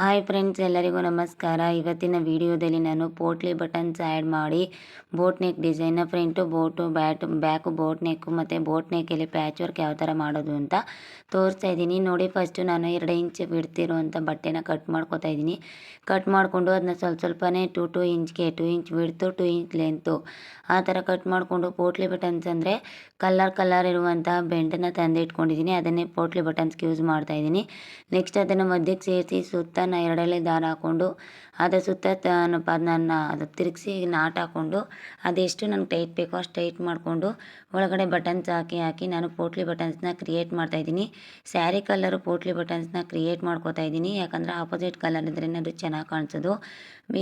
Hi friends, ಎಲ್ಲರಿಗೂ ನಮಸ್ಕಾರ. ಇವತ್ತಿನ ವಿಡಿಯೋದಲ್ಲಿ ನಾನು ಪೋಟ್ಲಿ ಬಟನ್ಸ್ ಆ್ಯಡ್ ಮಾಡಿ, ಬೋಟ್ ನೆಕ್ ಡಿಸೈನ್ನ front boat bat, back boat neck ಮತ್ತು ಬೋಟ್ ನೆಕ್ಕಲ್ಲಿ ಪ್ಯಾಚ್ ವರ್ಕ್ ಯಾವ ಥರ ಮಾಡೋದು ಅಂತ ತೋರಿಸ್ತಾ ಇದ್ದೀನಿ. ನೋಡಿ ಫಸ್ಟು ನಾನು ಎರಡು ಇಂಚ್ ಬಿಡ್ತಿರುವಂಥ ಬಟ್ಟೆನ ಕಟ್ ಮಾಡ್ಕೊತಾ ಇದ್ದೀನಿ. ಕಟ್ ಮಾಡಿಕೊಂಡು ಅದನ್ನ ಸ್ವಲ್ಪ ಸ್ವಲ್ಪನೇ ಟು ಟು ಇಂಚ್ಗೆ ಟು ಇಂಚ್ ಬಿಡ್ತು ಟು ಇಂಚ್ ಲೆಂತು ಆ ಥರ ಕಟ್ ಮಾಡಿಕೊಂಡು ಪೋಟ್ಲಿ ಬಟನ್ಸ್ ಅಂದರೆ ಕಲ್ಲರ್ ಕಲ್ಲರ್ ಇರುವಂಥ ಬೆಂಡನ್ನು ತಂದು ಇಟ್ಕೊಂಡಿದ್ದೀನಿ ಅದನ್ನೇ ಪೋಟ್ಲಿ ಬಟನ್ಸ್ಗೆ ಯೂಸ್ ಮಾಡ್ತಾ ಇದ್ದೀನಿ. ನೆಕ್ಸ್ಟ್ ಅದನ್ನು ಮಧ್ಯಕ್ಕೆ ಸೇರಿಸಿ ಸುತ್ತ ನಾ ಎರಡೆಳೆ ದಾರ ಹಾಕ್ಕೊಂಡು ಅದರ ಸುತ್ತ ತ ಅದನ್ನ ಅದು ತಿರುಗಿಸಿ ನಾಟ್ ಹಾಕ್ಕೊಂಡು ಅದೆಷ್ಟು ನಂಗೆ ಟೈಟ್ ಬೇಕೋ ಅಷ್ಟು ಟೈಟ್ ಮಾಡಿಕೊಂಡು, ಒಳಗಡೆ ಬಟನ್ಸ್ ಹಾಕಿ ಹಾಕಿ ನಾನು ಪೋಟ್ಲಿ ಬಟನ್ಸ್ನ ಕ್ರಿಯೇಟ್ ಮಾಡ್ತಾಯಿದ್ದೀನಿ ಸ್ಯಾರಿ ಕಲರು ಪೋಟ್ಲಿ ಬಟನ್ಸ್ನ ಕ್ರಿಯೇಟ್ ಮಾಡ್ಕೋತಾ ಇದ್ದೀನಿ. ಯಾಕಂದರೆ ಆಪೋಸಿಟ್ ಕಲರ್ ಇದ್ರೆ ಅದು ಚೆನ್ನಾಗಿ ಕಾಣಿಸೋದು.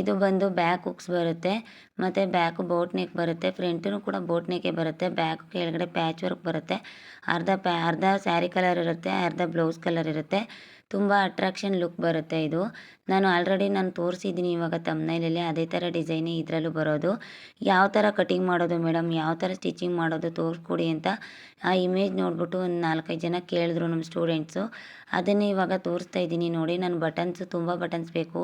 ಇದು ಬಂದು ಬ್ಯಾಕ್ ಹುಕ್ಸ್ ಬರುತ್ತೆ, ಮತ್ತು ಬ್ಯಾಕ್ ಬೋಟ್ ನೆಕ್ ಬರುತ್ತೆ ಫ್ರಂಟೂ ಕೂಡ ಬೋಟ್ ನೆಕ್ಕೆ ಬರುತ್ತೆ, ಬ್ಯಾಕ್ ಕೆಳಗಡೆ ಪ್ಯಾಚ್ ವರ್ಕ್ ಬರುತ್ತೆ. ಅರ್ಧ ಪ್ಯಾ, ಅರ್ಧ ಸ್ಯಾರಿ ಕಲರ್ ಇರುತ್ತೆ, ಅರ್ಧ ಬ್ಲೌಸ್ ಕಲರ್ ಇರುತ್ತೆ. ತುಂಬ ಅಟ್ರಾಕ್ಷನ್ ಲುಕ್ ಬರುತ್ತೆ ಇದು. ನಾನು ಆಲ್ರೆಡಿ ನಾನು ತೋರಿಸಿದ್ದೀನಿ ಇವಾಗ ತಮ್ಮನೈಲಲ್ಲಿ ಅದೇ ಥರ ಡಿಸೈನೇ ಇದರಲ್ಲೂ ಬರೋದು. ಯಾವ ಥರ ಕಟಿಂಗ್ ಮಾಡೋದು ಮೇಡಮ್ ಯಾವ ಥರ ಸ್ಟಿಚಿಂಗ್ ಮಾಡೋದು? ತೋರಿಸ್ಕೊಡಿ ಅಂತ ಆ ಇಮೇಜ್ ನೋಡಿಬಿಟ್ಟು ಒಂದು ನಾಲ್ಕೈದು ಜನ ಕೇಳಿದ್ರು ನಮ್ಮ ಸ್ಟೂಡೆಂಟ್ಸು ಅದನ್ನೇ ಇವಾಗ ತೋರಿಸ್ತಾ ಇದ್ದೀನಿ ನೋಡಿ, ನಾನು ಬಟನ್ಸು ತುಂಬ ಬಟನ್ಸ್ ಬೇಕು.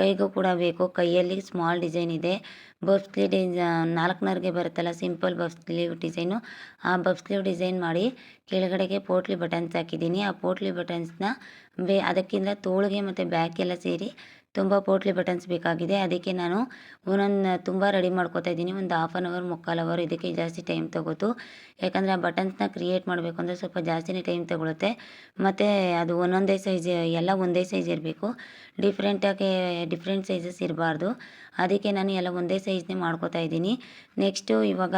ಕೈಗೂ ಕೂಡ ಬೇಕು. ಕೈಯಲ್ಲಿ ಸ್ಮಾಲ್ ಡಿಸೈನ್ ಇದೆ. ಬಫ್ ಸ್ಲೀವ್ ಡಿಸೈನ್ ನಾಲ್ಕುನವ್ರಿಗೆ ಬರುತ್ತಲ್ಲ ಸಿಂಪಲ್ ಬಫ್ ಸ್ಲೀವ್ ಡಿಸೈನು ಆ ಬಫ್ ಸ್ಲೀವ್ ಡಿಸೈನ್ ಮಾಡಿ ಕೆಳಗಡೆಗೆ ಪೋಟ್ಲಿ ಬಟನ್ಸ್ ಹಾಕಿದ್ದೀನಿ. ಆ ಪೋಟ್ಲಿ ಬಟನ್ಸ್ನ ಬೇ, ಅದಕ್ಕಿಂತ ತೋಳಿಗೆ ಮತ್ತು ಬ್ಯಾಕೆಲ್ಲ ಸೇರಿ ತುಂಬ ಪೋಟ್ಲಿ ಬಟನ್ಸ್ ಬೇಕಾಗಿದೆ. ಅದಕ್ಕೆ ನಾನು ಒಂದೊಂದು ತುಂಬ ರೆಡಿ ಮಾಡ್ಕೋತಾ ಇದ್ದೀನಿ. ಒಂದು ಹಾಫ್ ಆನ್ ಅವರ್ ಮುಕ್ಕಾಲು ಅವರ್ ಇದಕ್ಕೆ ಜಾಸ್ತಿ ಟೈಮ್ ತೊಗೋತು. ಯಾಕಂದರೆ ಆ ಬಟನ್ಸ್ನ ಕ್ರಿಯೇಟ್ ಮಾಡಬೇಕು ಅಂದರೆ ಸ್ವಲ್ಪ ಜಾಸ್ತಿನೇ ಟೈಮ್ ತೊಗೊಳುತ್ತೆ. ಮತ್ತು ಅದು ಒಂದೊಂದೇ ಸೈಜ್ ಎಲ್ಲ ಒಂದೇ ಸೈಜ್ ಇರಬೇಕು. ಡಿಫ್ರೆಂಟಾಗಿ ಡಿಫ್ರೆಂಟ್ ಸೈಜಸ್ ಇರಬಾರ್ದು. ಅದಕ್ಕೆ ನಾನು ಎಲ್ಲ ಒಂದೇ ಸೈಜ್ನೇ ಮಾಡ್ಕೋತಾ ಇದ್ದೀನಿ. ನೆಕ್ಸ್ಟು ಇವಾಗ,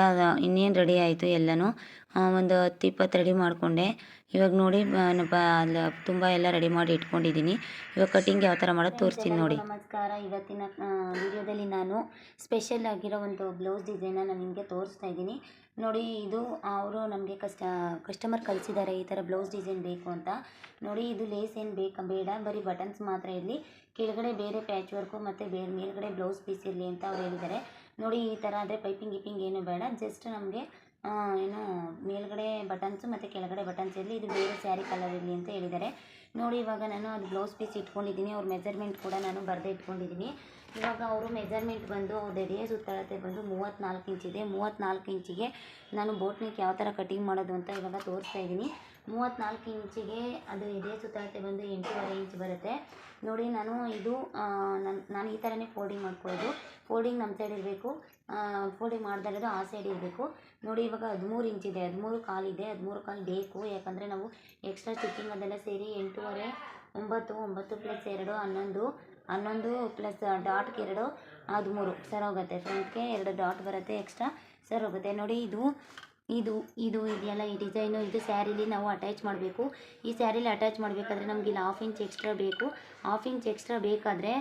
ಇನ್ನೇನು ರೆಡಿ ಆಯಿತು ಎಲ್ಲನೂ? ಒಂದು ಹತ್ತು ಇಪ್ಪತ್ತು ರೆಡಿ ಮಾಡಿಕೊಂಡೆ. ಇವಾಗ ನೋಡಿ ಅಲ್ಲಿ ತುಂಬ ಎಲ್ಲ ರೆಡಿ ಮಾಡಿ ಇಟ್ಕೊಂಡಿದ್ದೀನಿ. ಇವಾಗ ಕಟಿಂಗ್ ಯಾವ ಥರ ಮಾಡೋದು ತೋರಿಸ್ತೀನಿ ನೋಡಿ. ನಮಸ್ಕಾರ. ಇವತ್ತಿನ ವಿಡಿಯೋದಲ್ಲಿ ನಾನು ಸ್ಪೆಷಲ್ ಆಗಿರೋ ಒಂದು ಬ್ಲೌಸ್ ಡಿಸೈನ ನಾನು ನಿಮಗೆ ತೋರಿಸ್ತಾ ಇದ್ದೀನಿ. ನೋಡಿ ಇದು ಅವರು ನಮಗೆ ಕಸ್ಟ ಕಸ್ಟಮರ್ ಕಳಿಸಿದ್ದಾರೆ ಈ ಥರ ಬ್ಲೌಸ್ ಡಿಸೈನ್ ಬೇಕು ಅಂತ. ನೋಡಿ ಇದು ಲೇಸ್ ಏನು ಬೇಕಾ ಬೇಡ. ಬರೀ ಬಟನ್ಸ್ ಮಾತ್ರ ಇರಲಿ. ಕೆಳಗಡೆ ಬೇರೆ ಪ್ಯಾಚ್ ವರ್ಕು ಮತ್ತು ಬೇರೆ ಮೇಲ್ಗಡೆ ಬ್ಲೌಸ್ ಪೀಸ್ ಇರಲಿ ಅಂತ ಅವ್ರು ಹೇಳಿದ್ದಾರೆ. ನೋಡಿ ಈ ಥರ ಆದರೆ ಪೈಪಿಂಗ್ ಗಿಪಿಂಗ್ ಏನು ಬೇಡ. ಜಸ್ಟ್ ನಮಗೆ ಏನು, ಮೇಲ್ಗಡೆ ಬಟನ್ಸು ಮತ್ತು ಕೆಳಗಡೆ ಬಟನ್ಸ್ ಇರಲಿ. ಇದು ಬೇರೆ ಸ್ಯಾರಿ ಕಲರ್ ಇರಲಿ ಅಂತ ಹೇಳಿದ್ದಾರೆ. ನೋಡಿ, ಇವಾಗ ನಾನು ಅದು ಬ್ಲೌಸ್ ಪೀಸ್ ಇಟ್ಕೊಂಡಿದ್ದೀನಿ. ಅವ್ರ ಮೆಜರ್ಮೆಂಟ್ ಕೂಡ ನಾನು ಬರೆದೇ ಇಟ್ಕೊಂಡಿದ್ದೀನಿ. ಇವಾಗ ಅವರು ಮೆಜರ್ಮೆಂಟ್ ಬಂದು ಅವ್ರ ಎದೆಯ ಸುತ್ತಳತೆ ಬಂದು ಮೂವತ್ತ್ನಾಲ್ಕು ಇಂಚಿದೆ ಮೂವತ್ತ್ನಾಲ್ಕು ಇಂಚಿಗೆ ನಾನು ಬೋಟ್ ನೆಕ್ ಯಾವ ಥರ ಕಟಿಂಗ್ ಮಾಡೋದು ಅಂತ ಇವಾಗ ತೋರಿಸ್ತಾ ಇದ್ದೀನಿ. ಮೂವತ್ತ್ನಾಲ್ಕು ಇಂಚಿಗೆ ಅದು ಎದೆಯ ಸುತ್ತಳತೆ ಬಂದು ಎಂಟೂವರೆ ಇಂಚ್ ಬರುತ್ತೆ. ನೋಡಿ, ನಾನು ಇದು ನನ್ನ ನಾನು ಈ ಥರನೇ ಫೋಲ್ಡಿಂಗ್ ಮಾಡ್ಕೊಳ್ಳೋದು. ಫೋಲ್ಡಿಂಗ್ ನಮ್ಮ ಸೈಡ್ ಇರಬೇಕು. ಫೋಲ್ಡಿಂಗ್ ಮಾಡ್ದಾಗದು ಆ ಸೈಡ್ ಇರಬೇಕು. ನೋಡಿ, ಇವಾಗ ಹದಿಮೂರು ಇಂಚಿದೆ ಹದಿಮೂರು ಕಾಲಿದೆ ಹದಿಮೂರು ಕಾಲು ಬೇಕು. ಯಾಕಂದರೆ ನಾವು ಎಕ್ಸ್ಟ್ರಾ ಸ್ಟಿಚಿಂಗ್ ಅದೆಲ್ಲ ಸೇರಿ ಎಂಟೂವರೆ, ಒಂಬತ್ತು ಒಂಬತ್ತು ಪ್ಲಸ್ ಎರಡು, ಹನ್ನೊಂದು ಹನ್ನೊಂದು ಪ್ಲಸ್ ಡಾಟ್ಗೆ ಎರಡು, ಹದಿಮೂರು ಸರ್ ಹೋಗುತ್ತೆ. ಫ್ರಂಟ್ಗೆ ಎರಡು ಡಾಟ್ ಬರುತ್ತೆ ಎಕ್ಸ್ಟ್ರಾ ಸರ್ ಹೋಗುತ್ತೆ. ನೋಡಿ, ಇದು ಇದು ಇದು ಇದೆಯಲ್ಲ ಈ ಡಿಸೈನು, ಇದು ಸ್ಯಾರಿಲಿ ನಾವು ಅಟ್ಯಾಚ್ ಮಾಡಬೇಕು. ಈ ಸ್ಯಾರಿಲಿ ಅಟ್ಯಾಚ್ ಮಾಡಬೇಕಾದ್ರೆ ನಮ್ಗೆ ಇಲ್ಲಿ ಹಾಫ್ ಇಂಚ್ ಎಕ್ಸ್ಟ್ರಾ ಬೇಕು. ಹಾಫ್ ಇಂಚ್ ಎಕ್ಸ್ಟ್ರಾ ಬೇಕಾದರೆ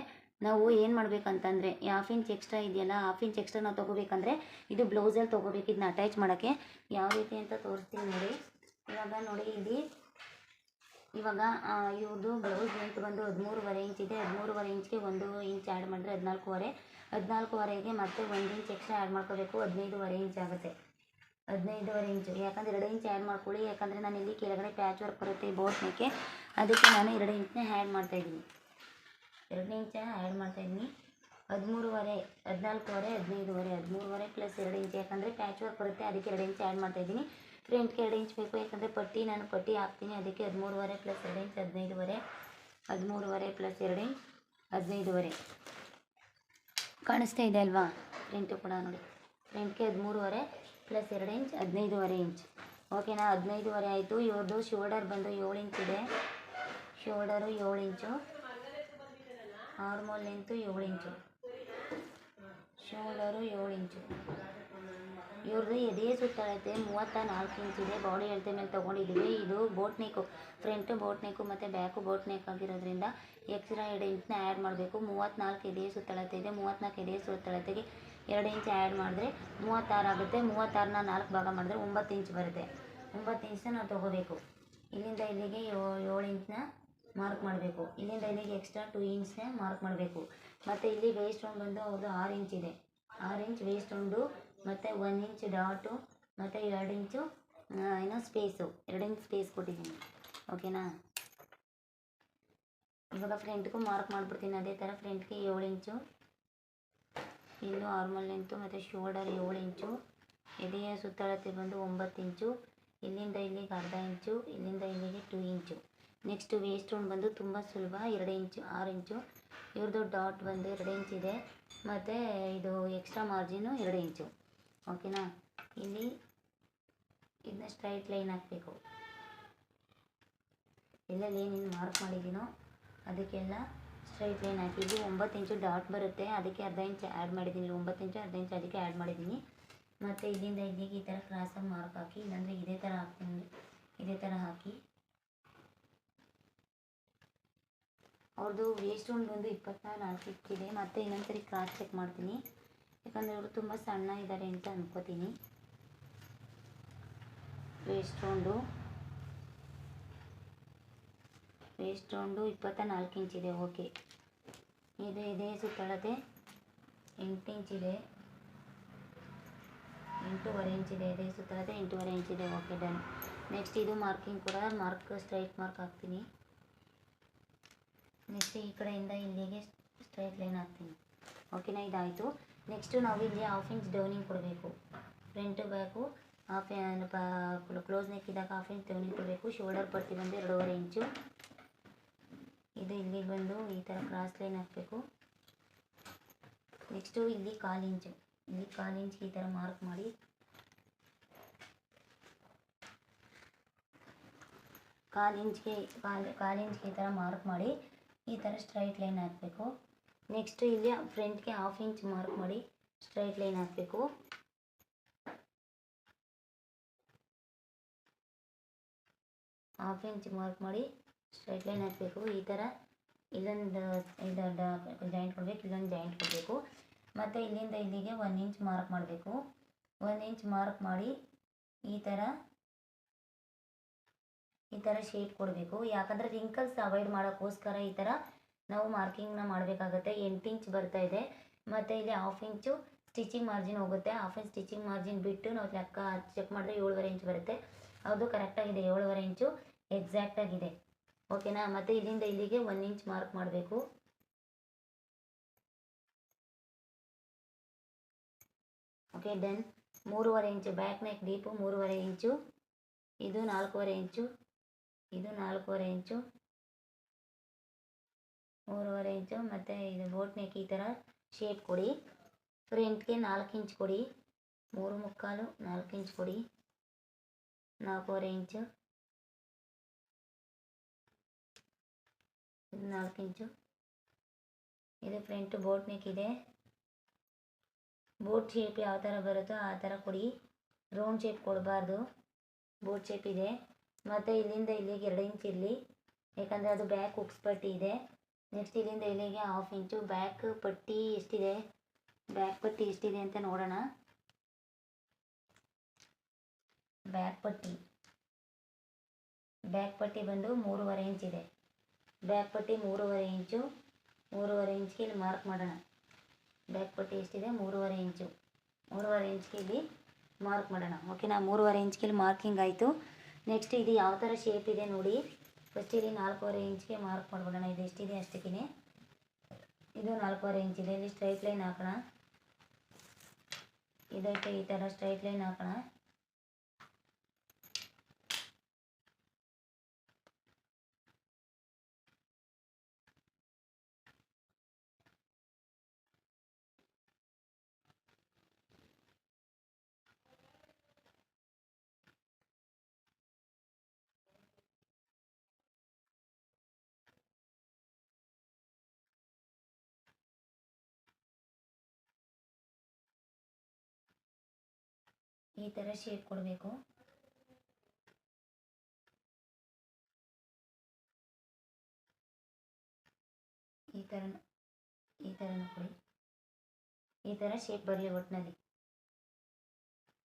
ನಾವು ಏನು ಮಾಡಬೇಕಂತಂದರೆ ಹಾಫ್ ಇಂಚ್ ಎಕ್ಸ್ಟ್ರಾ ಇದೆಯಲ್ಲ ಹಾಫ್ ಇಂಚ್ ಎಕ್ಸ್ಟ್ರಾ ನಾವು ತೊಗೋಬೇಕಂದ್ರೆ ಇದು ಬ್ಲೌಸಲ್ಲಿ ತೊಗೋಬೇಕು ಇದನ್ನ ಅಟ್ಯಾಚ್ ಮಾಡೋಕ್ಕೆ. ಯಾವ ರೀತಿ ಅಂತ ತೋರಿಸ್ತೀನಿ ನೋಡಿ. ಇವಾಗ ನೋಡಿ ಇಲ್ಲಿ, ಇವಾಗ ಇವ್ರದ್ದು ಬ್ಲೌಸ್ ಲೆಂತ್ ಬಂದು ಹದಿಮೂರುವರೆ ಇಂಚ್ ಇದೆ. ಹದಿಮೂರುವರೆ ಇಂಚ್ಗೆ ಒಂದು ಇಂಚ್ ಆ್ಯಡ್ ಮಾಡಿದ್ರೆ ಹದಿನಾಲ್ಕೂವರೆ. ಹದಿನಾಲ್ಕೂವರೆಗೆ ಮತ್ತೆ ಒಂದು ಇಂಚ್ ಎಕ್ಸ್ಟ್ರಾ ಆ್ಯಡ್ ಮಾಡ್ಕೋಬೇಕು. ಹದಿನೈದುವರೆ ಇಂಚ್ ಆಗುತ್ತೆ. ಹದಿನೈದುವರೆ ಇಂಚು ಯಾಕಂದರೆ ಎರಡು ಇಂಚ್ ಆ್ಯಡ್ ಮಾಡ್ಕೊಳ್ಳಿ. ಯಾಕಂದರೆ ನಾನು ಇಲ್ಲಿ ಕೆಳಗಡೆ ಪ್ಯಾಚ್ ವರ್ಕ್ ಬರುತ್ತೆ ಬೋಟ್ ನೆಕ್ಕೆ ಅದಕ್ಕೆ ನಾನು ಎರಡು ಇಂಚನ್ನ ಆ್ಯಡ್ ಮಾಡ್ತಾಯಿದ್ದೀನಿ ಎರಡನೇ ಇಂಚ ಆ್ಯಡ್ ಮಾಡ್ತಾಯಿದ್ದೀನಿ ಹದಿಮೂರುವರೆ, ಹದಿನಾಲ್ಕುವರೆ, ಹದಿನೈದುವರೆ, ಹದಿಮೂರುವರೆ ಪ್ಲಸ್ ಎರಡು ಇಂಚ್ ಯಾಕಂದರೆ ಪ್ಯಾಚ್ ವರ್ಕ್ ಬರುತ್ತೆ, ಅದಕ್ಕೆ ಎರಡು ಇಂಚ್ ಆ್ಯಡ್ ಮಾಡ್ತಾಯಿದ್ದೀನಿ ಫ್ರಂಟ್ಗೆ ಎರಡು ಇಂಚ್ ಬೇಕು. ಯಾಕಂದರೆ ಪಟ್ಟಿ, ನಾನು ಪಟ್ಟಿ ಹಾಕ್ತೀನಿ. ಅದಕ್ಕೆ ಹದಿಮೂರುವರೆ ಪ್ಲಸ್ ಎರಡು ಇಂಚ್ ಹದಿನೈದುವರೆ, ಹದಿಮೂರುವರೆ ಪ್ಲಸ್ ಎರಡು ಇಂಚ್ ಹದಿನೈದುವರೆ. ಕಾಣಿಸ್ತಾ ಇದೆ ಅಲ್ವಾ? ಫ್ರೆಂಟು ಕೂಡ ನೋಡಿ. ಫ್ರಂಟ್ಗೆ ಹದಿಮೂರುವರೆ ಪ್ಲಸ್ ಎರಡು ಇಂಚ್ ಹದಿನೈದುವರೆ ಇಂಚ್ ಓಕೆನಾ ಹದಿನೈದುವರೆ ಆಯಿತು. ಇವ್ರದ್ದು ಶೋಲ್ಡರ್ ಬಂದು ಏಳು ಇಂಚ್ ಇದೆ. ಶೋಲ್ಡರು ಏಳು ಇಂಚು ಆರ್ಮೋಲ್ ಲೆಂತು ಏಳು ಇಂಚು ಶೋಲ್ಡರು ಏಳು ಇಂಚು ಇವ್ರದ್ದು ಎದೆಯ ಸುತ್ತಳತೆ ಮೂವತ್ತ ನಾಲ್ಕು ಇದೆ. ಬಾಡಿ ಅಳತೆ ಮೇಲೆ ತೊಗೊಂಡಿದ್ದೀವಿ ಇದು boat neck front boat neck ಮತ್ತು ಬ್ಯಾಕು ಬೋಟ್ ನೆಕ್ ಆಗಿರೋದ್ರಿಂದ ಎಕ್ಸ್ಟ್ರಾ ಎರಡು ಇಂಚನ್ನ ಆ್ಯಡ್ ಮಾಡಬೇಕು. ಮೂವತ್ತ್ನಾಲ್ಕು ಎದೆಯ ಸುತ್ತಳತೆ ಇದೆ. ಮೂವತ್ತ್ನಾಲ್ಕು ಎದೆಯ ಸುತ್ತಳತೆಗೆ ಎರಡು ಇಂಚ್ ಆ್ಯಡ್ ಮಾಡಿದ್ರೆ ಮೂವತ್ತಾರು ಆಗುತ್ತೆ. ಮೂವತ್ತಾರನ್ನ ನಾಲ್ಕು ಭಾಗ ಮಾಡಿದ್ರೆ ಒಂಬತ್ತು ಇಂಚ್ ಬರುತ್ತೆ. ಒಂಬತ್ತು ಇಂಚನ್ನ ನಾವು ತೊಗೋಬೇಕು. ಇಲ್ಲಿಂದ ಇಲ್ಲಿಗೆ ಏಳು ಇಂಚನ್ನ ಮಾರ್ಕ್ ಮಾಡಬೇಕು. ಇಲ್ಲಿಂದ ಇಲ್ಲಿಗೆ ಎಕ್ಸ್ಟ್ರಾ ಟೂ ಇಂಚನ್ನ ಮಾರ್ಕ್ ಮಾಡಬೇಕು. ಮತ್ತು ಇಲ್ಲಿ ವೇಸ್ಟ್ ರೌಂಡ್ ಬಂದು ಅವ್ರದ್ದು ಆರು ಇಂಚ್ ಇದೆ. ಆರು ಇಂಚ್ ವೇಸ್ಟ್ ರೌಂಡು ಮತ್ತು ಒನ್ ಇಂಚ್ ಡಾಟು ಮತ್ತು ಎರಡು ಇಂಚು ಏನೋ ಸ್ಪೇಸು ಎರಡು ಇಂಚ್ ಸ್ಪೇಸ್ ಕೊಟ್ಟಿದ್ದೀನಿ. ಓಕೆನಾ ಇವಾಗ ಫ್ರೆಂಟ್ಗೂ ಮಾರ್ಕ್ ಮಾಡಿಬಿಡ್ತೀನಿ. ಅದೇ ಥರ ಫ್ರೆಂಟ್ಗೆ ಏಳು ಇಂಚು ಇಲ್ಲೂ ಆರ್ಮಲ್ ಲೆಂತು ಮತ್ತು ಶೋಲ್ಡರ್ ಏಳು ಇಂಚು, ಎದೆಯ ಸುತ್ತಳತೆ ಬಂದು ಒಂಬತ್ತು ಇಂಚು, ಇಲ್ಲಿಂದ ಇಲ್ಲಿಗೆ ಅರ್ಧ ಇಂಚು, ಇಲ್ಲಿಂದ ಇಲ್ಲಿಗೆ two inch. Next waist round ಬಂದು ತುಂಬ ಸುಲಭ, ಎರಡು ಇಂಚು, ಆರು ಇಂಚು. ಇವ್ರದ್ದು ಡಾಟ್ ಬಂದು ಎರಡು ಇದೆ, ಮತ್ತು ಇದು ಎಕ್ಸ್ಟ್ರಾ ಮಾರ್ಜಿನು ಎರಡು ಇಂಚು. ಓಕೆನಾ ಇಲ್ಲಿ ಇದನ್ನ ಸ್ಟ್ರೈಟ್ ಲೈನ್ ಹಾಕಬೇಕು. ಎಲ್ಲೆಲ್ಲಿ ಏನೇನು ಮಾರ್ಕ್ ಮಾಡಿದ್ದೀನೋ ಅದಕ್ಕೆಲ್ಲ ಸ್ಟ್ರೈಟ್ ಲೈನ್ ಹಾಕಿ ಇದು, ಒಂಬತ್ತು ಇಂಚು ಡಾಟ್ ಬರುತ್ತೆ. ಅದಕ್ಕೆ ಅರ್ಧ ಇಂಚ್ ಆ್ಯಡ್ ಮಾಡಿದ್ದೀನಿ. ಒಂಬತ್ತು ಇಂಚು, ಅರ್ಧ ಇಂಚು ಅದಕ್ಕೆ ಆ್ಯಡ್ ಮಾಡಿದ್ದೀನಿ. ಮತ್ತು ಇಲ್ಲಿಂದ ಇಲ್ಲಿಗೆ ಈ ಥರ ಕ್ರಾಸಾಗಿ ಮಾರ್ಕ್ ಹಾಕಿ, ಇಲ್ಲಾಂದರೆ ಇದೇ ಥರ ಹಾಕ್ತೀನಿ ಇದೇ ಥರ ಹಾಕಿ. ಅವ್ರದ್ದು ವೇಸ್ಟ್ ರೌಂಡ್ ಬಂದು ಇಪ್ಪತ್ನಾಲ್ಕು ಇಕ್ಕಿದೆ. ಮತ್ತು ಇನ್ನೊಂದ್ಸರಿ ಕ್ರಾಸ್ ಚೆಕ್ ಮಾಡ್ತೀನಿ. ಯಾಕಂದರೆ ಅವರು ತುಂಬ ಸಣ್ಣ ಇದ್ದಾರೆ ಅಂತ ಅಂದ್ಕೋತೀನಿ ವೇಸ್ಟ್ ರೌಂಡು ವೇಸ್ಟ್ ರೌಂಡು ಇಪ್ಪತ್ತ ನಾಲ್ಕು ಇಂಚಿದೆ ಓಕೆ ಇದು, ಇದೇ ಸುತ್ತಳತೆ. ಎಂಟು ಇಂಚಿದೆ ಎಂಟೂವರೆ ಇಂಚಿದೆ ಇದೆ ಸುತ್ತಳತೆ, ಎಂಟೂವರೆ ಇಂಚಿದೆ ಓಕೆ ಡನ್ ನೆಕ್ಸ್ಟ್ ಇದು ಮಾರ್ಕಿಂಗ್ ಕೂಡ ಮಾರ್ಕ್ ಸ್ಟ್ರೈಟ್ ಮಾರ್ಕ್ ಹಾಕ್ತೀನಿ. ನೆಕ್ಸ್ಟ್ ಈ ಕಡೆಯಿಂದ ಇಲ್ಲಿಗೆ ಸ್ಟ್ರೈಟ್ ಲೈನ್ ಹಾಕ್ತೀನಿ. ಓಕೆನಾ ಇದಾಯಿತು. ನೆಕ್ಸ್ಟು ನಾವು ಇಲ್ಲಿ ಹಾಫ್ ಇಂಚ್ ಡೌನಿಂಗ್ ಕೊಡಬೇಕು. Front back half close neck ಇದ್ದಾಗ ಹಾಫ್ ಇಂಚ್ ಡೌನಿಂಗ್ ಕೊಡಬೇಕು. ಶೋಲ್ಡರ್ ಪಟ್ಟಿ ಬಂದು ಎರಡೂವರೆ ಇಂಚು ಇದು ಇಲ್ಲಿ ಬಂದು ಈ ಥರ ಕ್ರಾಸ್ ಲೈನ್ ಹಾಕಬೇಕು. ನೆಕ್ಸ್ಟು ಇಲ್ಲಿ ಕಾಲು ಇಂಚು. ಇಲ್ಲಿ ಕಾಲು ಈ ಥರ ಮಾರ್ಕ್ ಮಾಡಿ. ಕಾಲು ಇಂಚ್ಗೆ, ಕಾಲು ಈ ಥರ ಮಾರ್ಕ್ ಮಾಡಿ, ಈ ಥರ ಸ್ಟ್ರೈಟ್ ಲೈನ್ ಹಾಕಬೇಕು. ನೆಕ್ಸ್ಟು ಇಲ್ಲಿ ಫ್ರಂಟ್ಗೆ ಹಾಫ್ ಇಂಚ್ ಮಾರ್ಕ್ ಮಾಡಿ ಸ್ಟ್ರೈಟ್ ಲೈನ್ ಹಾಕಬೇಕು. ಹಾಫ್ ಇಂಚ್ ಮಾರ್ಕ್ ಮಾಡಿ ಸ್ಟ್ರೈಟ್ ಲೈನ್ ಹಾಕಬೇಕು. ಈ ಥರ ಇದೊಂದು ಇದು ಜಾಯಿಂಟ್ ಕೊಡಬೇಕು, ಇಲ್ಲೊಂದು ಜಾಯಿಂಟ್ ಕೊಡಬೇಕು. ಮತ್ತು ಇಲ್ಲಿಂದ ಇಲ್ಲಿಗೆ ಒನ್ ಇಂಚ್ ಮಾರ್ಕ್ ಮಾಡಬೇಕು. ಒಂದು ಇಂಚ್ ಮಾರ್ಕ್ ಮಾಡಿ ಈ ಥರ ಈ ಥರ ಶೇಪ್ ಕೊಡಬೇಕು. ಯಾಕಂದರೆ ರಿಂಕಲ್ಸ್ ಅವಾಯ್ಡ್ ಮಾಡೋಕ್ಕೋಸ್ಕರ ಈ ಥರ ನಾವು ಮಾರ್ಕಿಂಗ್ನ ಮಾಡಬೇಕಾಗತ್ತೆ. ಎಂಟು ಇಂಚ್ ಬರ್ತಾ ಇದೆ. ಮತ್ತು ಇಲ್ಲಿ ಹಾಫ್ ಇಂಚು ಸ್ಟಿಚಿಂಗ್ ಮಾರ್ಜಿನ್ ಹೋಗುತ್ತೆ. ಹಾಫ್ ಇಂಚ್ ಸ್ಟಿಚಿಂಗ್ ಮಾರ್ಜಿನ್ ಬಿಟ್ಟು ನಾವು ಲೆಕ್ಕ ಚೆಕ್ ಮಾಡಿದ್ರೆ ಏಳುವರೆ ಇಂಚ್ ಬರುತ್ತೆ. ಅದು ಕರೆಕ್ಟಾಗಿದೆ ಏಳುವರೆ ಇಂಚು ಎಕ್ಸಾಕ್ಟಾಗಿದೆ ಓಕೆನಾ ಮತ್ತು ಇಲ್ಲಿಂದ ಇಲ್ಲಿಗೆ ಒನ್ ಇಂಚ್ ಮಾರ್ಕ್ ಮಾಡಬೇಕು. ಓಕೆ ಡನ್ ಮೂರುವರೆ ಇಂಚು ಬ್ಯಾಕ್ ನೆಕ್ ಡೀಪು ಮೂರುವರೆ ಇಂಚು ಇದು ನಾಲ್ಕೂವರೆ ಇಂಚು ಇದು ನಾಲ್ಕೂವರೆ ಇಂಚು ಮೂರುವರೆ ಇಂಚು ಮತ್ತು ಇದು ಬೋಟ್ ನೆಕ್ ಈ ಥರ ಶೇಪ್ ಕೊಡಿ. ಫ್ರಂಟ್ಗೆ ನಾಲ್ಕು ಇಂಚ್ ಕೊಡಿ. ಮೂರು ಮುಕ್ಕಾಲು ನಾಲ್ಕು ಇಂಚ್ ಕೊಡಿ. ನಾಲ್ಕೂವರೆ ಇಂಚು ನಾಲ್ಕು ಇಂಚು. ಇದು ಫ್ರಂಟ್, ಬೋಟ್ ನೆಕ್ ಇದೆ. ಬೋಟ್ ಶೇಪ್ ಯಾವ ಥರ ಬರುತ್ತೋ ಆ ಥರ ಕೊಡಿ. ರೌಂಡ್ ಶೇಪ್ ಕೊಡಬಾರ್ದು. ಬೋಟ್ ಶೇಪ್ ಇದೆ. ಮತ್ತು ಇಲ್ಲಿಂದ ಇಲ್ಲಿಗೆ ಎರಡು ಇಂಚ್ ಇರಲಿ. ಯಾಕಂದರೆ ಅದು ಬ್ಯಾಕ್ ಉಕ್ಸ್ ಪಟ್ಟಿ ಇದೆ. ನೆಕ್ಸ್ಟ್ ಇಲ್ಲಿಂದ ಇಲ್ಲಿಗೆ ಹಾಫ್ ಇಂಚು ಬ್ಯಾಕ್ ಪಟ್ಟಿ ಎಷ್ಟಿದೆ? ಬ್ಯಾಕ್ ಪಟ್ಟಿ ಎಷ್ಟಿದೆ ಅಂತ ನೋಡೋಣ. ಬ್ಯಾಕ್ ಪಟ್ಟಿ. ಬ್ಯಾಕ್ ಪಟ್ಟಿ ಬಂದು ಮೂರುವರೆ ಇಂಚ್ ಇದೆ. ಬ್ಯಾಕ್ ಪಟ್ಟಿ ಮೂರುವರೆ ಇಂಚು, ಮೂರುವರೆ ಇಂಚ್ಗೆ ಇಲ್ಲಿ ಮಾರ್ಕ್ ಮಾಡೋಣ. ಬ್ಯಾಕ್ ಪಟ್ಟಿ ಎಷ್ಟಿದೆ? ಮೂರುವರೆ ಇಂಚು. ಮೂರುವರೆ ಇಂಚ್ಗೆ ಇಲ್ಲಿ ಮಾರ್ಕ್ ಮಾಡೋಣ. ಓಕೆನಾ ಮೂರುವರೆ ಇಂಚ್ಗೆ ಇಲ್ಲಿ ಮಾರ್ಕಿಂಗ್ ಆಯಿತು. ನೆಕ್ಸ್ಟ್ ಇದು ಯಾವ ಥರ ಶೇಪ್ ಇದೆ ನೋಡಿ. ಫಸ್ಟ್ ಇಲ್ಲಿ ನಾಲ್ಕೂವರೆ ಇಂಚ್ಗೆ ಮಾರ್ಕ್ ಮಾಡ್ಬಿಡೋಣ. ಇದು ಎಷ್ಟಿದೆ ಅಷ್ಟಕ್ಕೆ ಇದು ನಾಲ್ಕೂವರೆ ಇಂಚ್ ಇದೆ ಇಲ್ಲಿ ಸ್ಟ್ರೈಟ್ ಲೈನ್ ಹಾಕೋಣ. ಇದಕ್ಕೆ ಈ ಥರ ಸ್ಟ್ರೈಟ್ ಲೈನ್ ಹಾಕೋಣ. ಈ ಥರ ಶೇಪ್ ಕೊಡಬೇಕು. ಈ ಥರ ಈ ಥರನೂ ಕೊಡಿ. ಈ ಥರ ಶೇಪ್ ಬರಲಿ ಒಟ್ಟಿನಲ್ಲಿ